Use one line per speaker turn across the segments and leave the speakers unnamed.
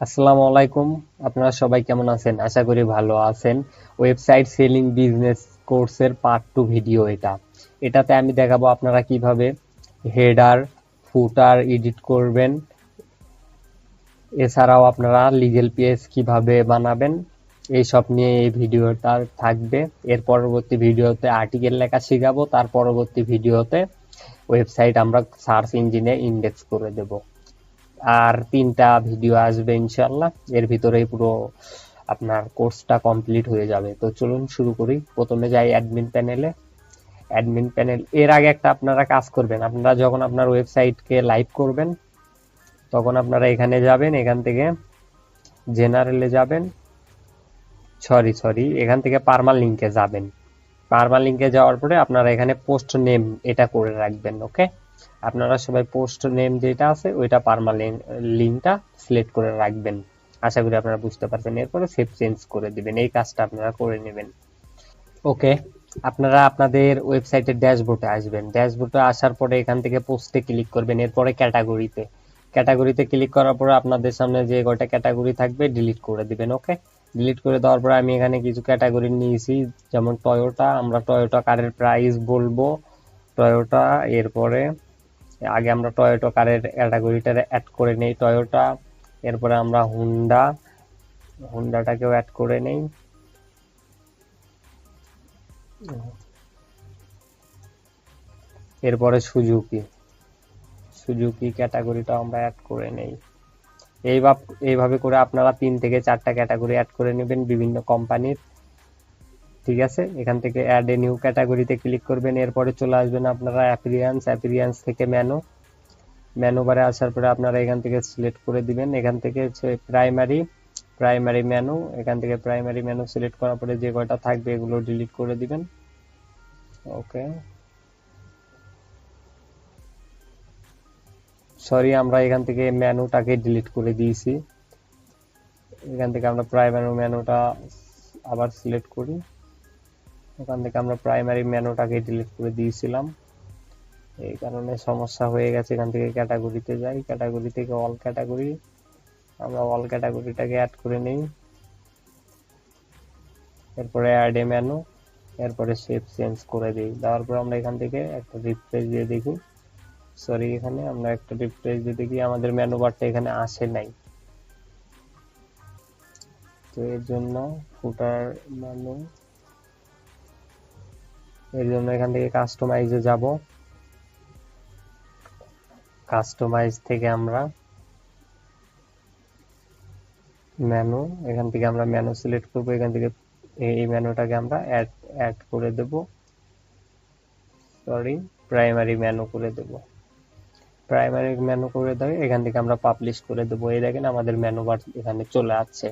আসসালামু আলাইকুম। আপনারা সবাই কেমন আছেন? আশা করি ভালো আছেন। ওয়েবসাইট সেলিং বিজনেস কোর্সের পার্ট টু ভিডিও এটা। এটাতে আমি দেখাবো আপনারা কীভাবে হেডার, ফুটার এডিট করবেন। এছাড়াও আপনারা লিগেল পেজ কীভাবে বানাবেন এই সব নিয়ে এই ভিডিওটা থাকবে। এর পরবর্তী ভিডিওতে আর্টিকেল লেখা শেখাবো। তার পরবর্তী ভিডিওতে ওয়েবসাইট আমরা সার্চ ইঞ্জিনে ইন্ডেক্স করে দেবো। আর তিনটা ভিডিও আসবে ইনশাল্লাহ এর ভিতরে পুরো আপনার কোর্সটা কমপ্লিট হয়ে যাবে। তো চলুন শুরু করি। প্রথমে যাই অ্যাডমিন প্যানেলে অ্যাডমিন প্যানেল এর আগে একটা আপনারা কাজ করবেন। আপনারা যখন আপনার ওয়েবসাইটকে লাইভ করবেন, তখন আপনারা এখানে যাবেন, এখান থেকে জেনারেলে যাবেন। সরি সরি এখান থেকে পারমাল লিঙ্কে যাবেন। পারমাল লিঙ্কে যাওয়ার পরে আপনারা এখানে পোস্ট নেম এটা করে রাখবেন ওকে আপনারা সবাই পোস্ট নেম যেটা আছে, ওইটা পারমানেন্ট লিঙ্কটা সিলেক্ট করে রাখবেন। আশা করি আপনারা বুঝতে পারছেন এরপরে সেভ চেঞ্জ করে দিবেন। এই কাজটা আপনারা করে নেবেন। ওকে আপনারা আপনাদের ওয়েবসাইটের ড্যাশবোর্ডে আসবেন। ড্যাশবোর্ডে আসার পরে এখান থেকে পোস্টে ক্লিক করবেন। এরপরে ক্যাটাগরিতে ক্যাটাগরিতে ক্লিক করার পরে আপনাদের সামনে যে কয়টা ক্যাটাগরি থাকবে ডিলিট করে দিবেন। ওকে ডিলিট করে দেওয়ার পরে আমি এখানে কিছু ক্যাটাগরি নিয়েছি। যেমন টয়োটা আমরা টয়োটা কারের প্রাইস বলব। টয়োটা এরপরে আগে আমরা টয়োটা কারের ক্যাটাগরিটা অ্যাড করে নেই টয়োটা এরপরে আমরা হুন্ডা হুন্ডাটাকেও অ্যাড করে নেই। এরপরে সুজুকি সুজুকি ক্যাটাগরিটা আমরা অ্যাড করে নেই। এইভাবে এইভাবে করে আপনারা তিন থেকে চারটা ক্যাটাগরি অ্যাড করে নেবেন বিভিন্ন কোম্পানির ঠিক আছে? এখান থেকে অ্যাড এ নিউ ক্যাটাগরিতে ক্লিক করবেন, এরপরে চলে আসবেন আপনারা অ্যাপিরিয়ান্স অ্যাপিরিয়ান্স থেকে ম্যানো ম্যানো বারে আসার পরে আপনারা এখান থেকে সিলেক্ট করে দিবেন। এখান থেকে হচ্ছে প্রাইমারি প্রাইমারি মেনু এখান থেকে প্রাইমারি মেনু সিলেক্ট করার পরে যে কয়টা থাকবে এগুলো ডিলিট করে দিবেন। ওকে সরি আমরা এখান থেকে মেনুটাকে ডিলিট করে দিয়েছি। এখান থেকে আমরা প্রাইমারি মেনুটা আবার সিলেক্ট করি। এখান থেকে আমরা প্রাইমারি মেনুটাকে ডিলিট করে দিয়েছিলাম। এই কারণে সমস্যা হয়ে গেছে এখান থেকে ক্যাটাগরিতে যাই। ক্যাটাগরি থেকে অল ক্যাটাগরি আমরা অল ক্যাটাগরিটাকে অ্যাড করে নিই। এরপরে অ্যাড এ মেনু এরপরে শেপ চেঞ্জ করে দিই। দেওয়ার পর আমরা এখান থেকে একটা রিফ্রেশ দিয়ে দেখি। সরি এখানে আমরা একটা রিফ্রেশ দিয়ে দেখি, আমাদের মেনু বারটা এখানে আসে নাই। তো এর জন্য ফুটার মেনু এর জন্য এখান থেকে কাস্টমাইজে যাব। কাস্টমাইজ থেকে আমরা মেনু এখান থেকে আমরা মেনু সিলেক্ট করব। এখান থেকে এই মেনুটাকে আমরা অ্যাড অ্যাড করে দেব। সরি প্রাইমারি মেনু করে দেব। প্রাইমারি মেনু করে দেবে এখান থেকে আমরা পাবলিশ করে দেব। এই দেখেন আমাদের মেনু বার এখানে চলে আসছে।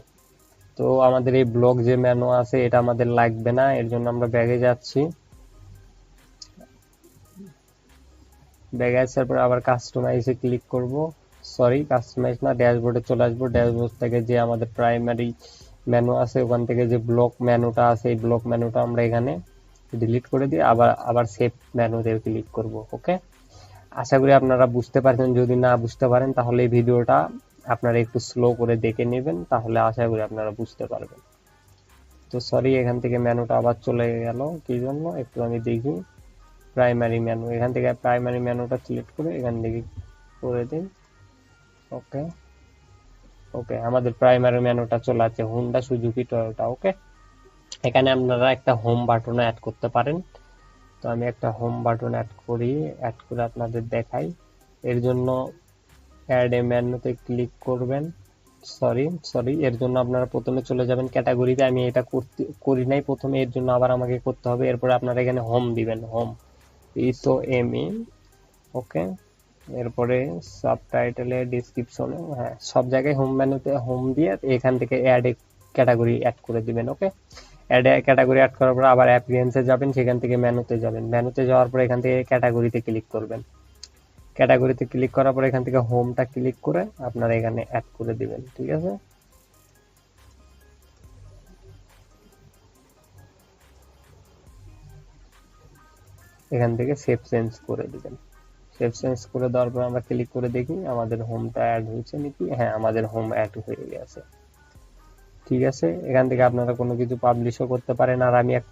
তো আমাদের এই ব্লগ যে মেনু আছে, এটা আমাদের লাগবে না। এর জন্য আমরা ব্যাগে যাচ্ছি। ব্যাগে আসার পর আবার কাস্টমাইজে ক্লিক করব। সরি কাস্টমাইজ না ড্যাশবোর্ডে চলে আসব। ড্যাশবোর্ড থেকে যে আমাদের প্রাইমারি মেনু আছে, ওখান থেকে যে ব্লক মেনুটা আছে, এই ব্লক মেনুটা আমরা এখানে ডিলিট করে দিয়ে আবার আবার সেভ মেনুতে ক্লিক করব ওকে আশা করি আপনারা বুঝতে পারছেন। যদি না বুঝতে পারেন, তাহলে এই ভিডিওটা আপনারা একটু স্লো করে দেখে নেবেন, তাহলে আশা করি আপনারা বুঝতে পারবেন। তো সরি এখান থেকে মেনুটা আবার চলে গেল, কি জন্য? একটু আমি দেখি। প্রাইমারি মেনু এখান থেকে প্রাইমারি মেনুটা সিলেক্ট করে এখান থেকে করে দিন। ওকে ওকে আমাদের প্রাইমারি মেনুটা চলে আছে হুন্ডা সুজুকি টয়োটা ওকে এখানে আপনারা একটা হোম বাটন অ্যাড করতে পারেন। তো আমি একটা হোম বাটন অ্যাড করি অ্যাড করে আপনাদের দেখাই। এর জন্য অ্যাড এ মেনুতে ক্লিক করবেন। সরি সরি এর জন্য আপনারা প্রথমে চলে যাবেন ক্যাটাগরিতে আমি এটা করতে, করি নাই প্রথমে, এর জন্য আবার আমাকে করতে হবে। এরপরে আপনারা এখানে হোম দিবেন হোম ইসো এম ই ওকে এরপরে সাবটাইটেলে ডিসক্রিপশনে হ্যাঁ সব জায়গায় হোম মেনুতে হোম দিয়ে এখান থেকে অ্যাড ক্যাটাগরি অ্যাড করে দিবেন ওকে অ্যাড ক্যাটাগরি অ্যাড করার পর আবার অ্যাপিরিয়েন্সে যাবেন, সেখান থেকে মেনুতে যাবেন। মেনুতে যাওয়ার পর এখান থেকে ক্যাটাগরিতে ক্লিক করবেন। ক্যাটাগরিতে ক্লিক করার পর এখান থেকে হোমটা ক্লিক করে আপনারা এখানে অ্যাড করে দিবেন, ঠিক আছে? এখান থেকে সেভ চেঞ্জ করে দিবেন। সেভ চেঞ্জ করে দেওয়ার পর আমরা ক্লিক করে দেখি, আমাদের হোমটা অ্যাড হয়েছে নাকি? হ্যাঁ আমাদের হোম অ্যাড হয়ে গেছে। ঠিক আছে? এখান থেকে আপনারা কোনো কিছু পাবলিশও করতে পারেন। আর আমি এক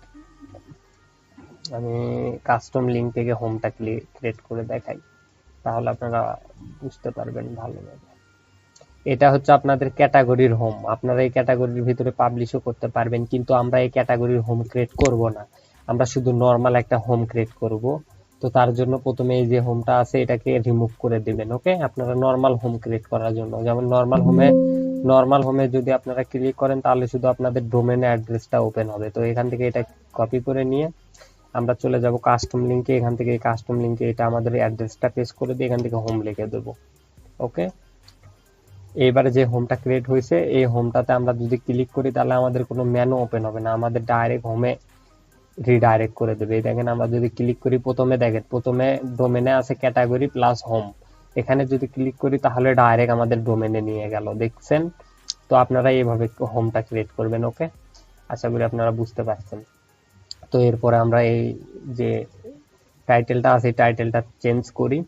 আমি কাস্টম লিঙ্ক থেকে হোমটা ক্রিয়েট করে দেখাই। তাহলে আপনারা বুঝতে পারবেন ভালোভাবে এটা হচ্ছে আপনাদের ক্যাটাগরির হোম আপনারা এই ক্যাটাগরির ভিতরে পাবলিশও করতে পারবেন, কিন্তু আমরা এই ক্যাটাগরির হোম ক্রিয়েট করব না। আমরা শুধু নর্মাল একটা হোম ক্রিয়েট করব। তো তার জন্য প্রথমে এই যে হোমটা আছে, এটাকে রিমুভ করে দিবেন ওকে আপনারা নর্মাল হোম ক্রিয়েট করার জন্য। যেমন নর্মাল হোমে নর্মাল হোমে যদি আপনারা ক্লিক করেন, তাহলে শুধু আপনাদের ডোমেন অ্যাড্রেসটা ওপেন হবে। তো এখান থেকে এটা কপি করে নিয়ে আমরা চলে যাব কাস্টম লিংকে এখান থেকে কাস্টম লিংকে এটা আমাদের অ্যাড্রেসটা পেস্ট করে দিয়ে এখান থেকে হোম লিখে দেব ওকে এবারে যে হোমটা ক্রিয়েট হয়েছে, এই হোমটাতে আমরা যদি ক্লিক করি, তাহলে আমাদের কোনো মেনু ওপেন হবে না। আমাদের ডাইরেক্ট হোমে রিডাইরেক্ট করে দেবে। দেখেন আমরা যদি ক্লিক করি প্রথমে দেখেন, প্রথমে ডোমেনে আছে ক্যাটাগরি প্লাস হোম এখানে যদি ক্লিক করি তাহলে ডাইরেক্ট আমাদের ডোমেনে নিয়ে গেল, দেখছেন? তো আপনারা এইভাবে হোমটা ক্রিয়েট করবেন ওকে আশা করি আপনারা বুঝতে পারছেন। তো এরপরে আমরা এই যে টাইটেলটা আছে টাইটেলটা চেঞ্জ করি।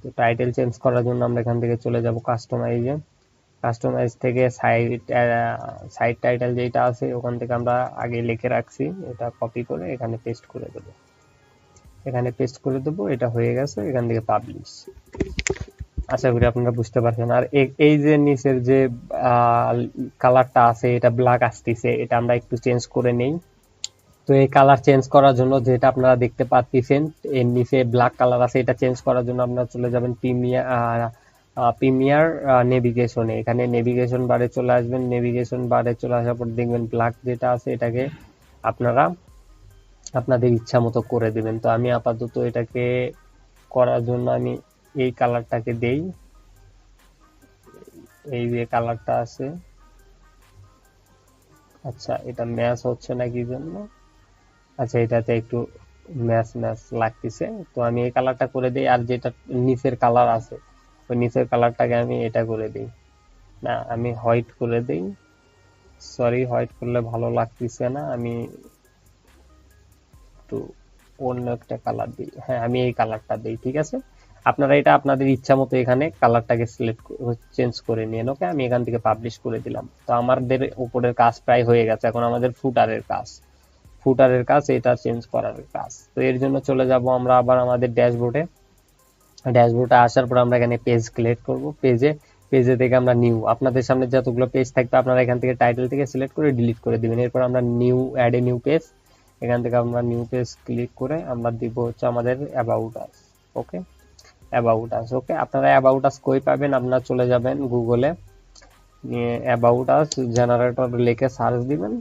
তো টাইটেল চেঞ্জ করার জন্য আমরা এখান থেকে চলে যাব কাস্টমাইজে কাস্টমাইজ থেকে সাইট সাইট টাইটেল যেটা আছে, ওখান থেকে আমরা আগে লিখে রাখছি। এটা কপি করে এখানে পেস্ট করে দেব। এখানে পেস্ট করে দেবো, এটা হয়ে গেছে, এখান থেকে পাবলিশ আশা করি আপনারা বুঝতে পারছেন। আর এই যে নিচের যে কালারটা আছে, এটা ব্ল্যাক আসতেছে, এটা আমরা একটু চেঞ্জ করে নেই। তো এই কালার চেঞ্জ করার জন্য যেটা আপনারা দেখতে পাচ্ছেন এর নিচে ব্ল্যাক কালার আছে, এটা চেঞ্জ করার জন্য আপনারা চলে যাবেন প্রিমিয়ার প্রিমিয়ার নেভিগেশনে এখানে নেভিগেশন বারে চলে আসবেন। নেভিগেশন বারে চলে আসার পর দেখবেন ব্ল্যাক যেটা আছে, এটাকে আপনারা আপনাদের ইচ্ছা মতো করে দিবেন। তো আমি আপাতত এটাকে করার জন্য আমি এই কালারটাকে দেই। এই যে কালারটা আছে। আচ্ছা এটা ম্যাচ হচ্ছে না কি জন্য? আচ্ছা এটাতে একটু ম্যাচ ম্যাচ লাগতেছে। তো আমি এই কালারটা করে দিই। আর যেটা নিচের কালার আছে ওই নিচের কালারটাকে আমি এটা করে দিই। না, আমি হোয়াইট করে দিই। সরি, হোয়াইট করলে ভালো লাগতেছে না। আমি একটু অন্য একটা কালার দিই। হ্যাঁ আমি এই কালারটা দিই, ঠিক আছে? আপনারা এটা আপনাদের ইচ্ছা মতো এখানে কালারটাকে সিলেক্ট চেঞ্জ করে নিয়ে ওকে? আমি এখান থেকে পাবলিশ করে দিলাম। তো আমাদের উপরের কাজ প্রায় হয়ে গেছে। এখন আমাদের ফুটারের কাজ। ফুটারের কাজ, এটা চেঞ্জ করার কাজ। তো এর জন্য চলে যাব আমরা আবার আমাদের ড্যাশবোর্ডে। ড্যাশবোর্ডে আসার পর আমরা এখানে পেজ ক্রিয়েট করব। পেজে পেজে থেকে আমরা নিউ আপনাদের সামনে যতগুলো পেজ থাকবে আপনারা এখান থেকে টাইটেল থেকে সিলেক্ট করে ডিলিট করে দিবেন। এরপর আমরা new add a new page এখান থেকে আমরা নিউ পেজ ক্লিক করে আমরা দিব হচ্ছে আমাদের about us okay about us ওকে আপনারা অ্যাবাউট আস কই পাবেন? আপনারা চলে যাবেন গুগলে নিয়ে অ্যাবাউট আস জেনারেটর লিখে সার্চ দিবেন।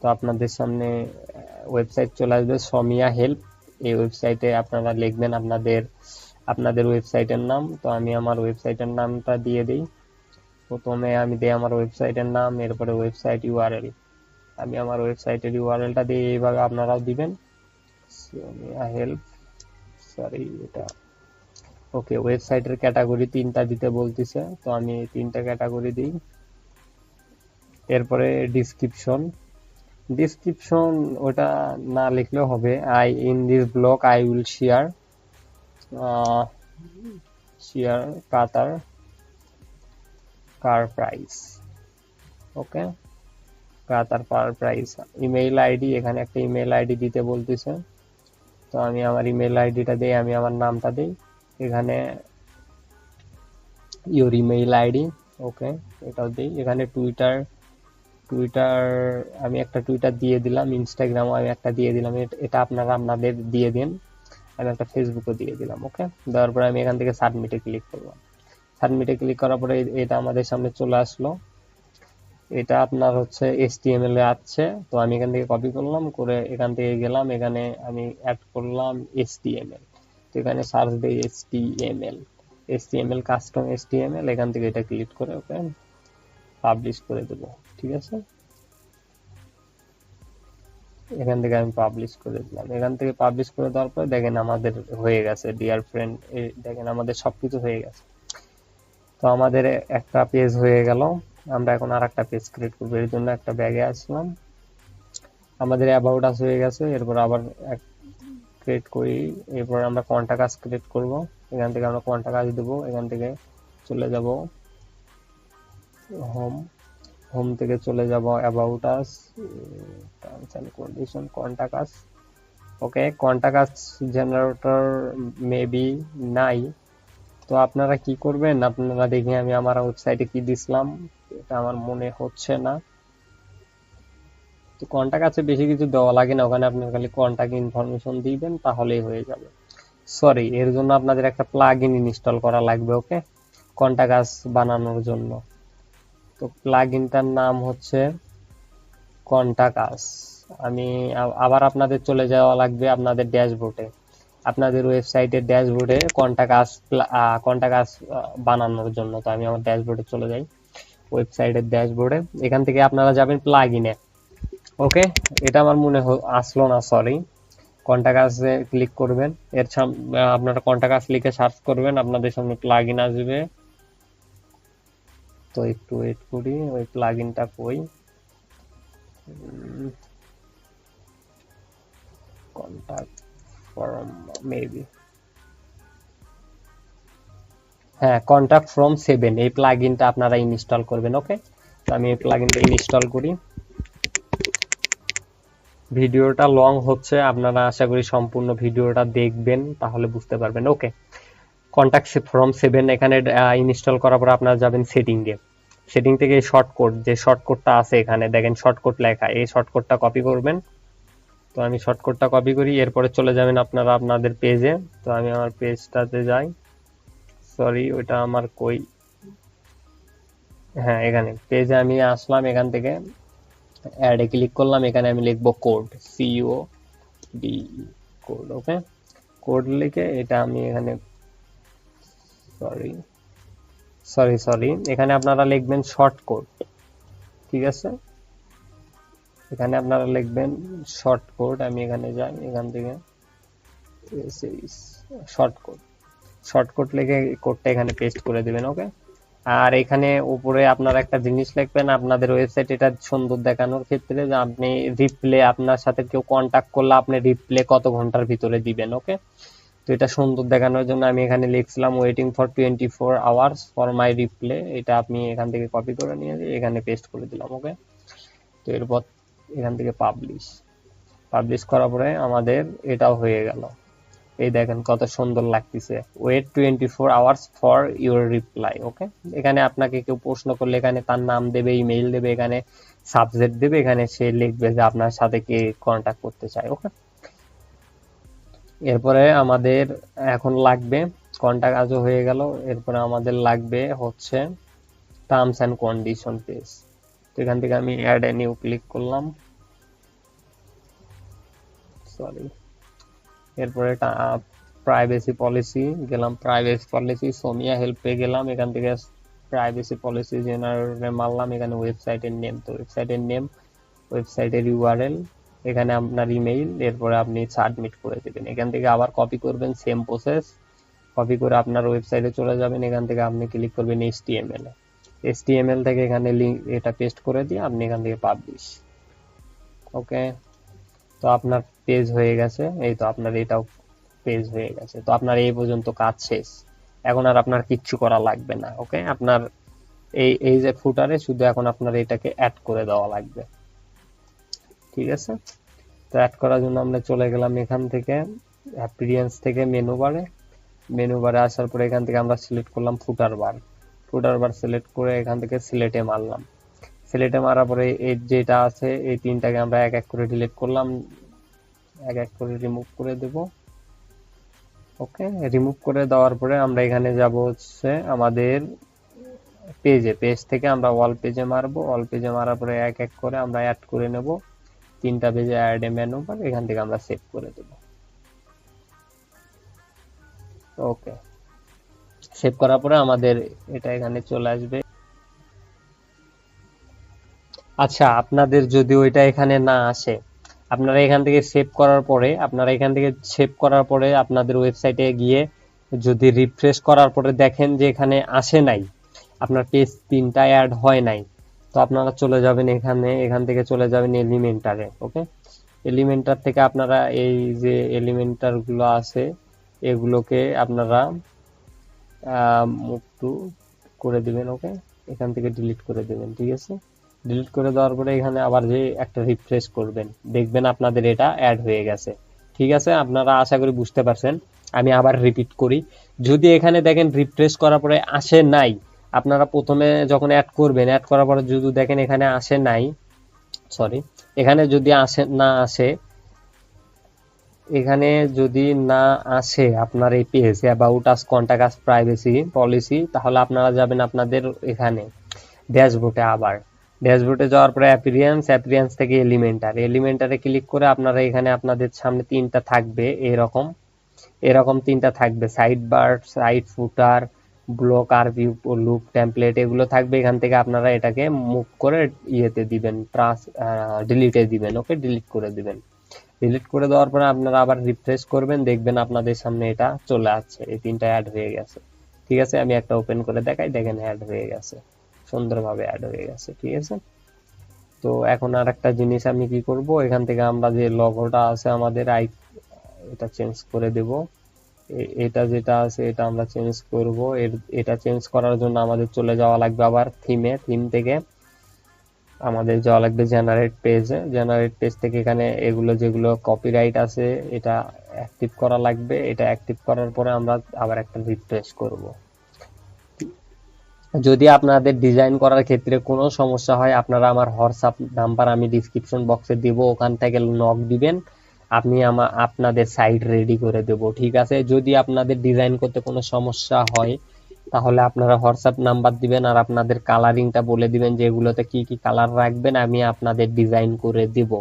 তো আপনাদের সামনে ওয়েবসাইট চলে আসবে সমিয়া হেল্প এই ওয়েবসাইটে আপনারা লিখবেন আপনাদের আপনাদের ওয়েবসাইটের নাম, তো আমি আমার ওয়েবসাইটের নামটা দিয়ে দিই। প্রথমে আমি দিই আমার ওয়েবসাইটের নাম, এরপরে ওয়েবসাইট ইউআরএল আমি আমার ওয়েবসাইটের ইউআরএলটা দিয়ে এইভাবে আপনারাও দিবেন। হেল্প সরি এটা। ওকে ওয়েবসাইটের ক্যাটাগরি তিনটা দিতে বলতেছে, তো আমি তিনটা ক্যাটাগরি দিই। এরপরে ডিসক্রিপশন ডিসক্রিপশন ওটা না লিখলেও হবে। I in this blog I will share share Qatar car price okay Qatar per price email ID এখানে একটা ইমেইল আইডি দিতে বলতেছে। তো আমি আমার ইমেইল আইডিটা দিই, আমি আমার নামটা দিই। এখানে ইউর ইমেইল আইডি ওকে এটাও দিই। এখানে টুইটার টুইটার আমি একটা টুইটার দিয়ে দিলাম ইনস্টাগ্রামও আমি একটা দিয়ে দিলাম। এটা আপনারা আপনাদের দিয়ে দিন। একটা ফেসবুকও দিয়ে দিলাম ওকে দেওয়ার পরে আমি এখান থেকে সাবমিটে ক্লিক করলাম। সাবমিটে ক্লিক করার পরে এটা আমাদের সামনে চলে আসলো। এটা আপনার হচ্ছে এসটিএমএল এ আছে, তো আমি এখান থেকে কপি করলাম, করে এখান থেকে গেলাম, এখানে আমি অ্যাড করলাম এসটিএমএল তো এখানে সার্চ দিই এসটিএমএল এসটিএমএল কাস্টম এসটিএমএল এখান থেকে এটা ক্লিক করে ওকে পাবলিশ করে দেব, ঠিক আছে? এখান থেকে আমি পাবলিশ করে দিলাম এখান থেকে পাবলিশ করে দেওয়ার পরে দেখেন আমাদের হয়ে গেছে ডিয়ার ফ্রেন্ড দেখেন আমাদের সবকিছু হয়ে গেছে। তো আমাদের একটা পেজ হয়ে গেল। আমরা এখন আর একটা পেজ ক্রিয়েট করব। এর জন্য একটা ব্যাগে আসলাম। আমাদের অ্যাবাউট আস হয়ে গেছে। এরপর আবার ক্রিয়েট করি। এরপর আমরা কন্টাক্ট ক্রিয়েট করব। এখান থেকে আমরা কন্টাক্ট দেবো। এখান থেকে চলে যাব। হোম হোম থেকে চলে যাব about us terms condition contact us okay contact generator maybe নাই। তো আপনারা কি করবেন? আপনারা দেখে আমি আমার ওয়েবসাইটে কি দিছিলাম? এটা আমার মনে হচ্ছে না। তো কন্টাক্ট আছে, বেশি কিছু দেওয়া লাগে না। ওখানে আপনার খালি কন্টাক্ট ইনফরমেশন দিবেন, তাহলেই হয়ে যাবে। সরি এর জন্য আপনাদের একটা প্লাগইন ইনস্টল করা লাগবে ওকে কন্টাক্ট বানানোর জন্য। তো প্লাগ ইনটার নাম হচ্ছে কন্টাক্ট আমি আবার আপনাদের চলে যাওয়া লাগবে আপনাদের ড্যাশবোর্ডে। আপনাদের ওয়েবসাইটের ড্যাশবোর্ডে কন্টাক্ট কন্টাক্ট বানানোর জন্য। তো আমি আমার ড্যাশবোর্ডে চলে যাই। ওয়েবসাইটের ড্যাশবোর্ডে। এখান থেকে আপনারা যাবেন প্লাগ ইনে ওকে? এটা আমার মনে আসলো না সরি কন্টাক্টে ক্লিক করবেন। এর আপনারা কন্টাক্ট লিখে সার্চ করবেন। আপনাদের সামনে প্লাগ ইন আসবে। তো একটু ওয়েট করি, ওই প্লাগ কই। কন্টাক্ট ফর্ম মেবি হ্যাঁ কন্টাক্ট ফ্রম সেভেন এই প্লাগ আপনারা ইনস্টল করবেন ওকে তো আমি এই প্লাগ ইনস্টল করি। ভিডিওটা লং হচ্ছে, আপনারা আশা করি সম্পূর্ণ ভিডিওটা দেখবেন, তাহলে বুঝতে পারবেন ওকে কন্টাক্ট ফ্রম সেভেন এখানে ইনস্টল করার পর আপনারা যাবেন সেটিং এ। সেটিং থেকে এই শর্টকট যে শর্টকটটা আছে এখানে, দেখেন শর্টকট লেখা, এই শর্টকটটা কপি করবেন। তো আমি শর্টকটটা কপি করি, এরপরে চলে যাবেন আপনারা আপনাদের পেজে তো আমি আমার পেজটাতে যাই। সরি ওটা আমার কই? হ্যাঁ এখানে। পেজে আমি আসলাম এখান থেকে। অ্যাডে ক্লিক করলাম, এখানে আমি লিখব code C O D code okay code লিখে এটা আমি এখানে সরি সরি সরি এখানে আপনারা লিখবেন শর্ট কোড ঠিক আছে? এখানে আপনারা লিখবেন শর্ট কোড আমি এখানে যাই, এখান থেকে শর্ট কোড শর্ট কোড লিখে কোডটা এখানে পেস্ট করে দিবেন ওকে আর এখানে উপরে আপনারা একটা জিনিস লিখবেন, আপনাদের ওয়েবসাইট এটা সুন্দর দেখানোর ক্ষেত্রে যে আপনি রিপ্লে আপনার সাথে কেউ কন্টাক্ট করলে আপনি রিপ্লে কত ঘণ্টার ভিতরে দিবেন ওকে তো এটা সুন্দর দেখানোর জন্য আমি এখানে লিখছিলাম waiting for twenty four hours for my replay এটা আপনি এখান থেকে কপি করে নিয়ে এখানে পেস্ট করে দিলাম ওকে তো এরপর এখান থেকে পাবলিশ পাবলিশ করার পরে আমাদের এটাও হয়ে গেল। এই দেখেন কত সুন্দর লাগতেছে। Wait twenty four hours for your reply okay এখানে আপনাকে কেউ প্রশ্ন করলে এখানে তার নাম দেবে ইমেইল দেবে, এখানে সাবজেক্ট দেবে, এখানে সে লিখবে যে আপনার সাথে কে কন্ট্যাক্ট করতে চায় ওকে এরপরে আমাদের এখন লাগবে কন্ট্যাক্ট আজও হয়ে গেল, এরপরে আমাদের লাগবে হচ্ছে টার্মস অ্যান্ড কন্ডিশন পেজ তো এখান থেকে আমি অ্যাড এ নিউ ক্লিক করলাম। সরি এরপরে প্রাইভেসি পলিসি গেলাম প্রাইভেসি পলিসি সোমিয়া হেল্পে গেলাম। এখান থেকে প্রাইভেসি পলিসি জেনারেলে মারলাম। এখানে ওয়েবসাইটের নেম তো ওয়েবসাইটের নেম ওয়েবসাইটের ইউআরএল এখানে আপনার ইমেইল এরপরে আপনি সাবমিট করে দেবেন। এখান থেকে আবার কপি করবেন সেম প্রসেস কপি করে আপনার ওয়েবসাইটে চলে যাবেন। এখান থেকে আপনি ক্লিক করবেন এইচ টি এম এইচটিএমএল এ। এইচটিএমএল থেকে এখানে লিঙ্ক এটা পেস্ট করে দিয়ে আপনি এখান থেকে পাবলিশ ওকে তো আপনার পেজ হয়ে গেছে। এই তো আপনার এটাও পেজ হয়ে গেছে। তো আপনার এই পর্যন্ত কাজ শেষ। এখন আর আপনার কিচ্ছু করা লাগবে না। ওকে আপনার এই এই যে ফুটারে শুধু এখন আপনার এটাকে অ্যাড করে দেওয়া লাগবে। ঠিক আছে? তো অ্যাড করার জন্য আমরা চলে গেলাম এখান থেকে অ্যাপিরিয়েন্স থেকে মেনু বারে মেনু বারে আসার পরে এখান থেকে আমরা সিলেক্ট করলাম footer bar footer bar select করে এখান থেকে সিলেটে মারলাম। সিলেটে মারার পরে এই যেটা আছে, এই তিনটাকে আমরা এক এক করে ডিলিট করলাম। এক এক করে রিমুভ করে দেব। ওকে রিমুভ করে দেওয়ার পরে আমরা এখানে যাব হচ্ছে আমাদের পেজে পেজ থেকে আমরা ওয়াল পেজে মারবো। ওয়াল পেজে মারার পরে এক এক করে আমরা অ্যাড করে নেব। তিনটা পেজে অ্যাড এ মেনু বার এখান থেকে আমরা সেভ করে দেব। ওকে সেভ করার পরে আমাদের এটা এখানে চলে আসবে। আচ্ছা আপনাদের যদি ওইটা এখানে না আসে, আপনারা এখান থেকে সেভ করার পরে, আপনারা এখান থেকে সেভ করার পরে আপনাদের ওয়েবসাইটে গিয়ে যদি রিফ্রেশ করার পরে দেখেন যে এখানে আসে নাই, আপনার পেজ তিনটা অ্যাড হয় নাই তো আপনারা চলে যাবেন এখানে, এখান থেকে চলে যাবেন এলিমেন্টারে, ওকে? এলিমেন্টার থেকে আপনারা এই যে এলিমেন্টারগুলো আছে, এগুলোকে আপনারা টু করে দিবেন, ওকে? এখান থেকে ডিলিট করে দিবেন, ঠিক আছে? ডিলিট করে দেওয়ার পরে এখানে আবার যে একটা রিফ্রেশ করবেন, দেখবেন আপনাদের এটা অ্যাড হয়ে গেছে, ঠিক আছে? আপনারা আশা করি বুঝতে পারছেন, আমি আবার রিপিট করি, যদি এখানে দেখেন রিফ্রেশ করার পরে আসে নাই আপনারা প্রথমে যখন অ্যাড করবেন অ্যাড করার পরে যদি দেখেন এখানে আসে নাই সরি এখানে যদি আসে, না আসে, এখানে যদি না আসে আপনার এই page about us contact us privacy policy তাহলে আপনারা যাবেন আপনাদের এখানে ড্যাশবোর্ডে আবার। ড্যাশবোর্ডে যাওয়ার পরে অ্যাপিরিয়েন্স অ্যাপিরিয়েন্স থেকে এলিমেন্টার এলিমেন্টারে ক্লিক করে আপনারা এখানে আপনাদের সামনে তিনটা থাকবে, এরকম। এরকম তিনটা থাকবে side bar side footer block আর ভিউ লুক টেমপ্লেট এগুলো থাকবে, এখান থেকে আপনারা এটাকে মুভ করে ইয়েতে দিবেন ট্রান্স ডিলিটে দিবেন, ওকে ডিলিট করে দিবেন। ডিলিট করে দেওয়ার পরে আপনারা আবার রিফ্রেশ করবেন, দেখবেন আপনাদের সামনে এটা চলে আসছে, এই তিনটা অ্যাড হয়ে গেছে। ঠিক আছে? আমি একটা ওপেন করে দেখাই, দেখেন অ্যাড হয়ে গেছে, সুন্দরভাবে অ্যাড হয়ে গেছে, ঠিক আছে? তো এখন আর একটা জিনিস আমি কি করব? এখান থেকে আমরা যে লগোটা আছে আমাদের আই এটা চেঞ্জ করে দেব। এটা যেটা আছে, এটা আমরা চেঞ্জ করব। এর, এটা চেঞ্জ করার জন্য আমাদের চলে যাওয়া লাগবে আবার থিমে থিম থেকে। আমাদের যাওয়া লাগবে জেনারেট পেজে জেনারেট পেজ থেকে এখানে এগুলো যেগুলো কপিরাইট আছে, এটা অ্যাক্টিভ করা লাগবে। এটা অ্যাক্টিভ করার পরে আমরা আবার একটা রিফ্রেশ করব। যদি আপনাদের ডিজাইন করার ক্ষেত্রে কোনো সমস্যা হয়, আপনারা আমার হোয়াটসঅ্যাপ নাম্বার আমি ডিসক্রিপশন বক্সে দিব। ওখান থেকে নক দিবেন। আমি আমার আপনাদের সাইট রেডি করে দেব, ঠিক আছে? যদি আপনাদের ডিজাইন করতে কোনো সমস্যা হয়, তাহলে আপনারা হোয়াটসঅ্যাপ নাম্বার দিবেন আর আপনাদের কালারিংটা বলে দিবেন যে এগুলোতে কি কি কালার রাখবেন, আমি আপনাদের ডিজাইন করে দিব।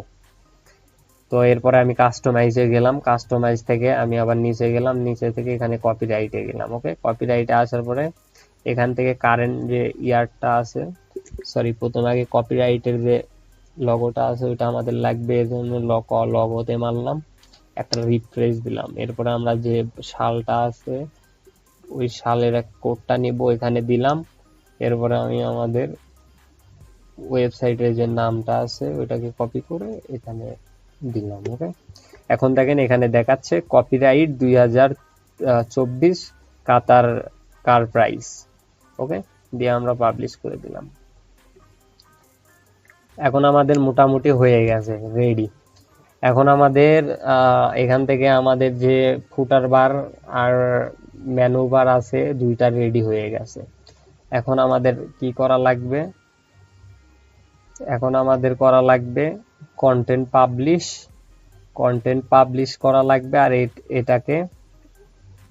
তো এরপরে আমি কাস্টমাইজে গেলাম কাস্টমাইজ থেকে আমি আবার নিচে গেলাম, নিচে থেকে এখানে কপিরাইটে গেলাম ওকে কপিরাইটে আসার পরে এখান থেকে কারেন্ট যে ইয়ারটা আছে সরি প্রথমে আগে কপিরাইটের যে লগোটা আছে ওটা আমাদের লাগবে এর জন্য লক লগোতে মারলাম। একটা রিফ্রেশ দিলাম। এরপরে আমরা যে শালটা আছে, ওই শালের এক কোডটা নিব এখানে দিলাম। এরপরে আমি আমাদের ওয়েবসাইটের যে নামটা আছে, ওইটাকে কপি করে এখানে দিলাম ওকে এখন দেখেন এখানে দেখাচ্ছে কপিরাইট দুই হাজার চব্বিশ, কাতার, কার প্রাইস ওকে দিয়ে আমরা পাবলিশ করে দিলাম। এখন আমাদের মোটামুটি হয়ে গেছে রেডি এখন আমাদের এখান থেকে আমাদের যে ফুটার বার আর মেনু বার আছে, দুইটা রেডি হয়ে গেছে। এখন আমাদের কি করা লাগবে? এখন আমাদের করা লাগবে কন্টেন্ট পাবলিশ কন্টেন্ট পাবলিশ করা লাগবে আর এট- এটাকে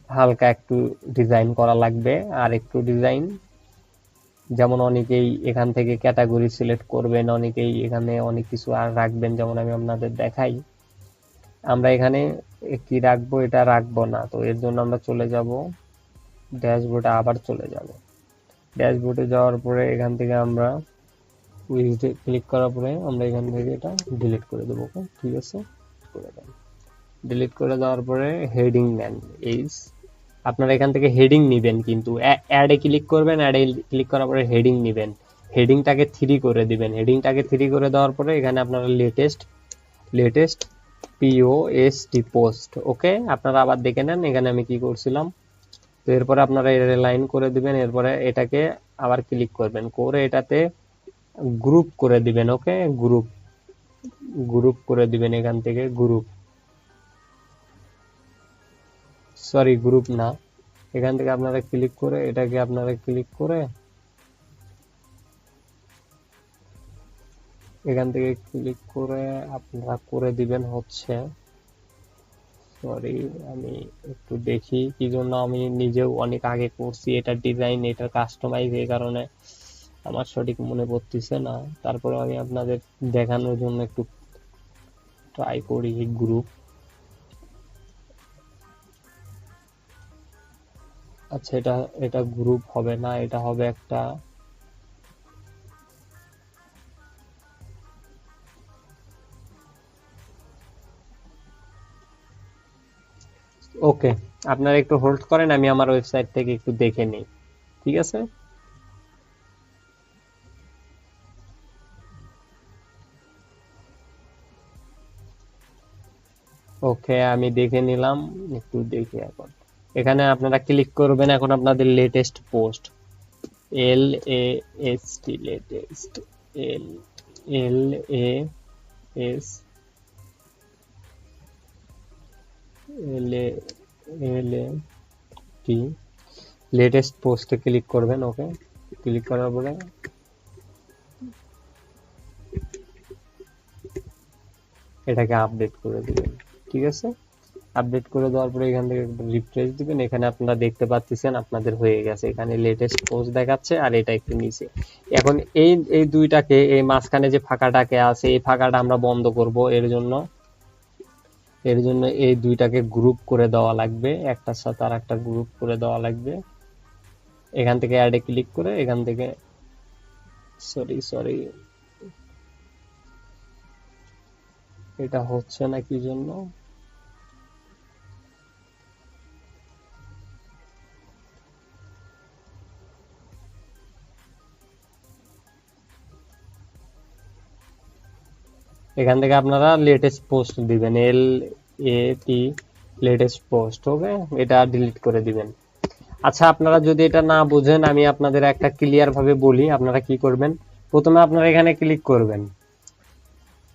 হালকা একটু ডিজাইন করা লাগবে। আর একটু ডিজাইন যেমন অনেকেই এখান থেকে ক্যাটাগরি সিলেক্ট করবেন, অনেকেই এখানে অনেক কিছু আর রাখবেন যেমন আমি আপনাদের দেখাই। আমরা এখানে কি রাখব, এটা রাখব না। তো এর জন্য আমরা চলে যাব ড্যাশবোর্ডে আবার চলে যাব। ড্যাশবোর্ডে যাওয়ার পরে এখান থেকে আমরা উইজডে ক্লিক করার পরে আমরা এখান থেকে এটা ডিলিট করে দেবো। ঠিক আছে? করে দেন। ডিলিট করে দেওয়ার পরে হেডিং নেন এইস আপনারা এখান থেকে হেডিং নিবেন কিন্তু অ্যাডে ক্লিক করবেন অ্যাডে ক্লিক করার পরে হেডিং নিবেন। হেডিংটাকে থ্রি করে দিবেন। হেডিংটাকে থ্রি করে দেওয়ার পরে এখানে আপনারা latest latest P O S T post okay আপনারা আবার দেখে নেন, এখানে আমি কি করছিলাম? তো এরপরে আপনারা লাইন করে দিবেন, এরপরে এটাকে আবার ক্লিক করবেন। করে এটাতে গ্রুপ করে দিবেন ওকে গ্রুপ গ্রুপ করে দিবেন এখান থেকে গ্রুপ সরি গ্রুপ না। এখান থেকে আপনারা ক্লিক করে, এটাকে আপনারা ক্লিক করে এখান থেকে ক্লিক করে আপনারা করে দিবেন হচ্ছে। সরি আমি একটু দেখি কি জন্য আমি নিজেও অনেক আগে করছি এটা ডিজাইন এটা কাস্টমাইজ এই কারণে আমার সঠিক মনে পড়তেছে না। তারপরে আমি আপনাদের দেখানোর জন্য একটু ট্রাই করি গ্রুপ আচ্ছা এটা এটা গ্রুপ হবে না, এটা হবে একটা ওকে আপনারা একটু হোল্ড করেন, আমি আমার ওয়েবসাইট থেকে একটু দেখে নিই। ঠিক আছে? ওকে আমি দেখে নিলাম, একটু দেখি এখন। এখানে আপনারা ক্লিক করবেন এখন আপনাদের latest post L A S T latest L L A S L A L A T latest পোস্টে ক্লিক করবেন ওকে ক্লিক করার পরে এটাকে আপডেট করে দিবেন, ঠিক আছে? আপডেট করে দেওয়ার পরে এখান থেকে রিফ্রেশ দিবেন। এখানে আপনারা দেখতে পাচ্ছেন আপনাদের হয়ে গেছে। এখানে লেটেস্ট পোস্ট দেখাচ্ছে আর এটা একটু নিচে। এখন এই এই দুইটাকে, এই মাঝখানে যে ফাঁকাটাকে আছে, এই ফাঁকাটা আমরা বন্ধ করব এর জন্য। এর জন্য এই দুইটাকে গ্রুপ করে দেওয়া লাগবে। একটার সাথে আর একটা গ্রুপ করে দেওয়া লাগবে। এখান থেকে অ্যাডে ক্লিক করে এখান থেকে সরি সরি এটা হচ্ছে না কি জন্য? এখান থেকে আপনারা লেটেস্ট পোস্ট দিবেন এল এ টি লেটেস্ট পোস্ট ওকে এটা ডিলিট করে দিবেন। আচ্ছা আপনারা যদি এটা না বুঝেন, আমি আপনাদের একটা ক্লিয়ার ভাবে বলি, আপনারা কি করবেন? প্রথমে আপনারা এখানে ক্লিক করবেন।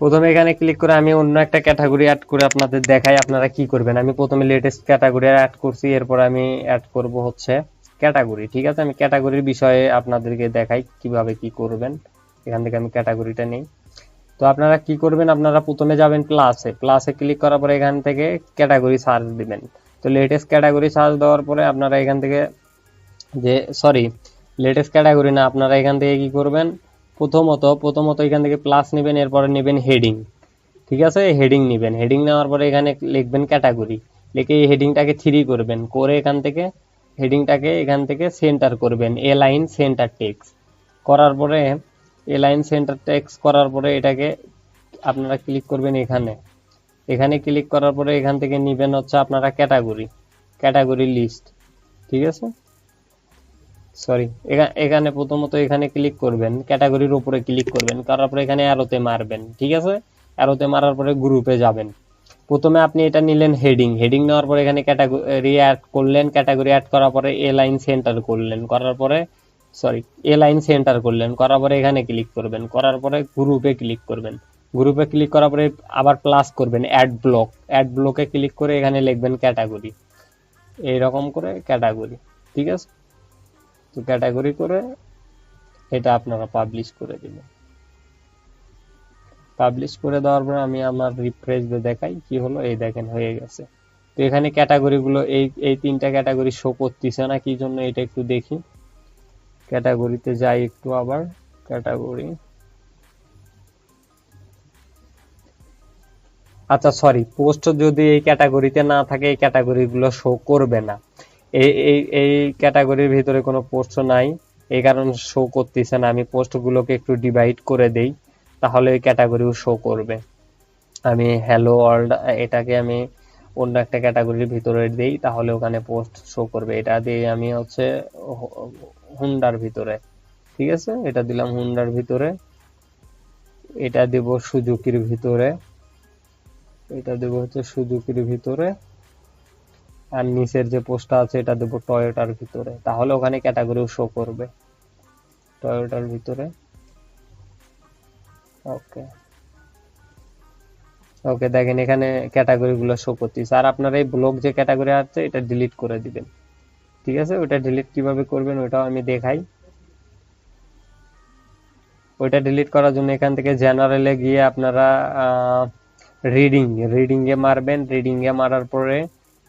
প্রথমে এখানে ক্লিক করে আমি অন্য একটা ক্যাটাগরি অ্যাড করে আপনাদের দেখাই, আপনারা কি করবেন? আমি প্রথমে লেটেস্ট ক্যাটাগরি অ্যাড করছি, এরপর আমি অ্যাড করব হচ্ছে ক্যাটাগরি ঠিক আছে? আমি ক্যাটাগরির বিষয়ে আপনাদেরকে দেখাই কীভাবে কি করবেন। এখান থেকে আমি ক্যাটাগরিটা নিই। তো আপনারা কি করবেন, আপনারা প্রথমে যাবেন প্লাসে প্লাসে ক্লিক করার পরে এখান থেকে ক্যাটাগরি সার্চ দিবেন। তো লেটেস্ট ক্যাটাগরি সার্চ দেওয়ার পরে আপনারা এখান থেকে যে সরি লেটেস্ট ক্যাটাগরি না, আপনারা এখান থেকে কি করবেন, প্রথমত প্রথমত এখান থেকে প্লাস নেবেন, এরপরে নেবেন হেডিং ঠিক আছে? হেডিং নেবেন। হেডিং নেওয়ার পরে এখানে লিখবেন ক্যাটাগরি লিখে এই হেডিংটাকে থ্রি করবেন। করে এখান থেকে হেডিংটাকে এখান থেকে সেন্টার করবেন। এ লাইন সেন্টার টেক্স করার পরে এ লাইন সেন্টার টেক্স করার পরে এটাকে আপনারা ক্লিক করবেন এখানে। এখানে ক্লিক করার পরে এখান থেকে নিবেন হচ্ছে আপনারা ক্যাটাগরি ক্যাটাগরি লিস্ট ঠিক আছে? সরি এখানে প্রথমত এখানে ক্লিক করবেন ক্যাটাগরির উপরে ক্লিক করবেন, করার পরে এখানে অ্যারোতে মারবেন, ঠিক আছে? অ্যারোতে মারার পরে গ্রুপে যাবেন। প্রথমে আপনি এটা নিলেন হেডিং হেডিং নেওয়ার পরে এখানে ক্যাটাগরি অ্যাড করলেন ক্যাটাগরি অ্যাড করার পরে এ লাইন সেন্টার করলেন, করার পরে সরি এ লাইন সেন্টার করলেন। করার পরে এখানে ক্লিক করবেন। করার পরে গ্রুপে ক্লিক করবেন। গ্রুপে ক্লিক করার পরে আবার প্লাস করবেন অ্যাড ব্লক অ্যাড ব্লকে ক্লিক করে এখানে লিখবেন ক্যাটাগরি এইরকম করে ক্যাটাগরি ঠিক আছে? তো ক্যাটাগরি করে এটা আপনারা পাবলিশ করে দিবেন। পাবলিশ করে দেওয়ার পরে আমি আমার রিফ্রেশ দিয়ে দেখাই, কি হলো? এই দেখেন, হয়ে গেছে। তো এখানে ক্যাটাগরি গুলো, এই এই তিনটা ক্যাটাগরি শো করতেছে না, কি জন্য এটা একটু দেখি। ক্যাটাগরিতে যাই একটু আবার, ক্যাটাগরি। আচ্ছা সরি পোস্ট যদি এই ক্যাটাগরিতে না থাকে, এই ক্যাটাগরিগুলো শো করবে না। এই এই এই ক্যাটাগরির ভিতরে কোনো পোস্ট নাই, এই কারণে শো করতেছে না। আমি পোস্টগুলোকে একটু ডিভাইড করে দেই, তাহলে ওই ক্যাটাগরিও শো করবে। আমি হ্যালো ওয়ার্ল্ড এটাকে আমি অন্য একটা ক্যাটাগরির ভিতরে দেই, তাহলে ওখানে পোস্ট শো করবে। এটা দিয়ে আমি হচ্ছে হুন্ডার ভিতরে, ঠিক আছে? এটা দিলাম হুন্ডার ভিতরে, এটা দেব সুজুকির ভিতরে, এটা দেব হচ্ছে সুজুকির ভিতরে, আর নিচের যে পোস্টটা আছে এটা দেব টয়োটার ভিতরে। তাহলে ওখানে ক্যাটাগরিও শো করবে, টয়োটার ভিতরে। ওকে ওকে দেখেন এখানে ক্যাটাগরি গুলো শো করতেছে। আর আপনার এই ব্লগ যে ক্যাটাগরি আছে, এটা ডিলিট করে দিবেন। ঠিক আছে? ওটা ডিলিট কীভাবে করবেন ওটাও আমি দেখাই। ওইটা ডিলিট করার জন্য এখান থেকে জেনারেলে গিয়ে আপনারা রিডিং রিডিং এ মারবেন। রিডিং এ মারার পরে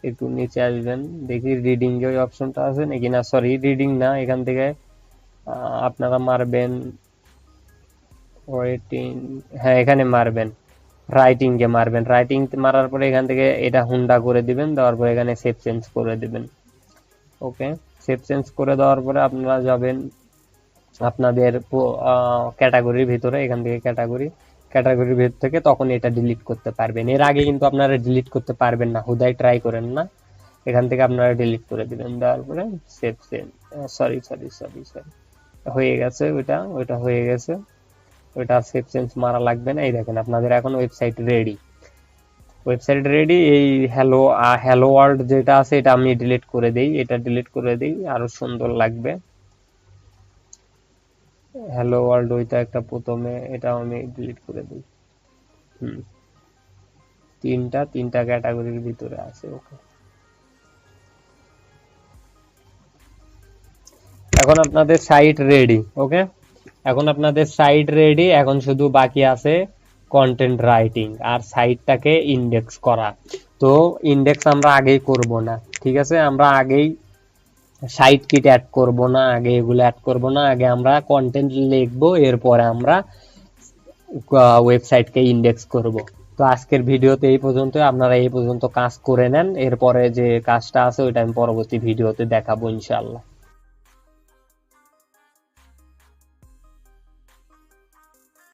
একটু নিচে আসবেন। দেখি রিডিং এ ওই অপশনটা আছে নাকি? না সরি রিডিং না। এখান থেকে আপনারা মারবেন। ওয়েটিং হ্যাঁ এখানে মারবেন। রাইটিং এ মারবেন। রাইটিং মারার পরে এখান থেকে এটা হুন্ডা করে দিবেন। দেওয়ার পরে এখানে সেভ চেঞ্জ করে দিবেন। ওকে সেভ চেঞ্জ করে দেওয়ার পরে আপনারা যাবেন আপনাদের ক্যাটাগরির ভিতরে, এখান থেকে ক্যাটাগরি ক্যাটাগরির ভিতর থেকে তখন এটা ডিলিট করতে পারবেন। এর আগে কিন্তু আপনারা ডিলিট করতে পারবেন না, হুদাই ট্রাই করেন না। এখান থেকে আপনারা ডিলিট করে দিবেন, দেওয়ার পরে save save sorry sorry sorry sorry হয়ে গেছে ওইটা ওইটা হয়ে গেছে। ওইটা সেভ চেঞ্জ মারা লাগবে না। এই দেখেন, আপনাদের এখন ওয়েবসাইট রেডি ওয়েবসাইট রেডি এই হ্যালো হ্যালো ওয়ার্ল্ড যেটা আছে, এটা আমি ডিলিট করে দেই। এটা ডিলিট করে দেই, আরও সুন্দর লাগবে। হ্যালো ওয়ার্ল্ড ওইটা একটা প্রথমে এটা আমি ডিলিট করে দিই। তিনটা তিনটা ক্যাটাগরির ভিতরে আছে ওকে এখন আপনাদের সাইট রেডি ওকে এখন আপনাদের সাইট রেডি এখন শুধু বাকি আছে কন্টেন্ট রাইটিং আর সাইটটাকে ইন্ডেক্স করা। তো ইন্ডেক্স আমরা আগেই করব না, ঠিক আছে? আমরা আগেই সাইট কিট অ্যাড করব না, আগে এগুলো অ্যাড করব না, আগে আমরা কন্টেন্ট লিখব, এরপরে আমরা ওয়েবসাইটকে ইন্ডেক্স করব। তো আজকের ভিডিওতে এই পর্যন্ত, আপনারা এই পর্যন্ত কাজ করে নেন, এরপরে যে কাজটা আছে ওইটা আমি পরবর্তী ভিডিওতে দেখাবো ইনশাআল্লাহ।